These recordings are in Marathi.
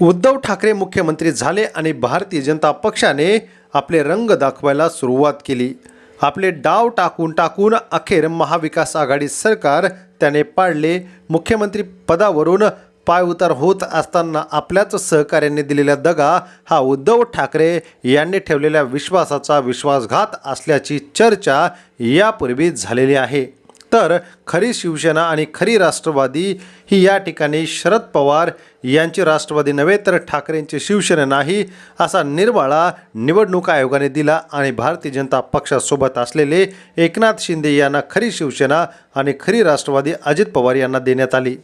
उद्धव ठाकरे मुख्यमंत्री झाले आणि भारतीय जनता पक्षाने आपले रंग दाखवायला सुरुवात केली. आपले डाव टाकून टाकून अखेर महाविकास आघाडी सरकार त्याने पाडले. मुख्यमंत्री पदावरून पायउतार होत असताना आपल्याच सहकार्याने दिलेला दगा हा उद्धव ठाकरे यांनी ठेवलेल्या विश्वासाचा विश्वासघात असल्याची चर्चा यापूर्वी झालेली आहे. तर खरी शिवसेना आणि खरी राष्ट्रवादी ही या ठिकाणी शरद पवार यांची राष्ट्रवादी नव्हे तर ठाकरेंची शिवसेना नाही असा निर्वाळा निवडणूक आयोगाने दिला आणि भारतीय जनता पक्षासोबत असलेले एकनाथ शिंदे यांना खरी शिवसेना आणि खरी राष्ट्रवादी अजित पवार यांना देण्यात आली.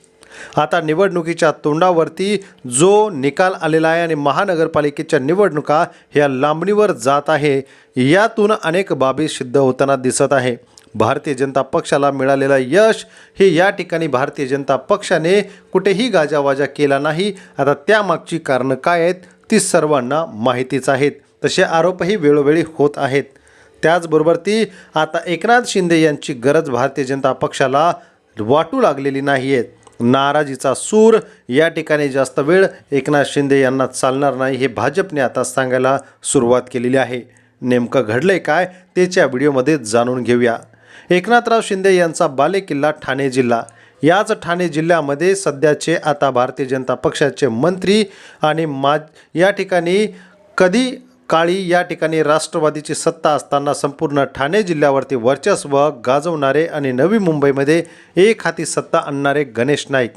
आता निवडणुकीच्या तोंडावरती जो निकाल आलेला आहे आणि महानगरपालिकेच्या निवडणुका ह्या लांबणीवर जात आहे यातून अनेक बाबी सिद्ध होताना दिसत आहे. भारतीय जनता पक्षाला मिळालेलं यश हे या ठिकाणी भारतीय जनता पक्षाने कुठेही गाजावाजा केला नाही. आता त्यामागची कारणं काय आहेत ती सर्वांना माहितीच आहेत. तसे आरोपही वेळोवेळी होत आहेत. त्याचबरोबर ती आता एकनाथ शिंदे यांची गरज भारतीय जनता पक्षाला वाटू लागलेली नाही आहेत नाराजीचा सूर या ठिकाणी जास्त वेळ एकनाथ शिंदे यांना चालणार नाही हे भाजपने आता सांगायला सुरुवात केलेली आहे. नेमकं घडलंय काय त्याच्या व्हिडिओमध्ये जाणून घेऊया. एकनाथराव शिंदे यांचा बालेकिल्ला ठाणे जिल्हा. याच ठाणे जिल्ह्यामध्ये सध्याचे आता भारतीय जनता पक्षाचे मंत्री आणि मा या ठिकाणी कधी काळी या ठिकाणी राष्ट्रवादीची सत्ता असताना संपूर्ण ठाणे जिल्ह्यावरती वर्चस्व गाजवणारे आणि नवी मुंबईमध्ये एक हाती सत्ता आणणारे गणेश नाईक.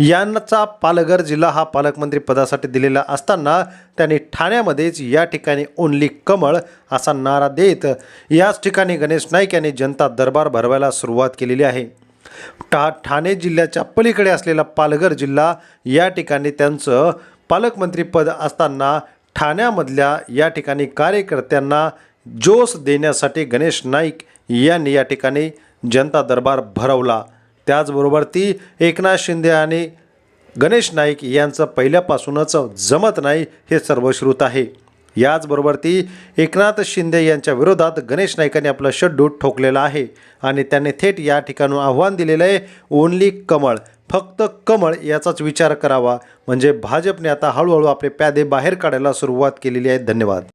यांचा पालघर जिल्हा हा पालकमंत्री पदासाठी दिलेला असताना त्यांनी ठाण्यामध्येच या ठिकाणी ओनली कमळ असा नारा देत याच ठिकाणी गणेश नाईक यांनी जनता दरबार भरवायला सुरुवात केलेली आहे. ठा ठाणे जिल्ह्याच्या पलीकडे असलेला पालघर जिल्हा या ठिकाणी त्यांचं पालकमंत्रीपद असताना ठाण्यामधल्या या ठिकाणी कार्यकर्त्यांना जोश देण्यासाठी गणेश नाईक यांनी या ठिकाणी जनता दरबार भरवला. त्याचबरोबर ती एकनाथ शिंदे आणि गणेश नाईक यांचं पहिल्यापासूनच जमत नाही हे सर्वश्रुत आहे. याचबरोबर ती एकनाथ शिंदे यांच्या विरोधात गणेश नाईकांनी आपलं शड्डू ठोकलेलं आहे आणि त्यांनी थेट या ठिकाणून आव्हान दिलेलं आहे ओनली कमळ फक्त कमळ याचाच विचार करावा. म्हणजे भाजपने आता हळूहळू आपले प्यादे बाहेर काढायला सुरुवात केलेली आहे. धन्यवाद.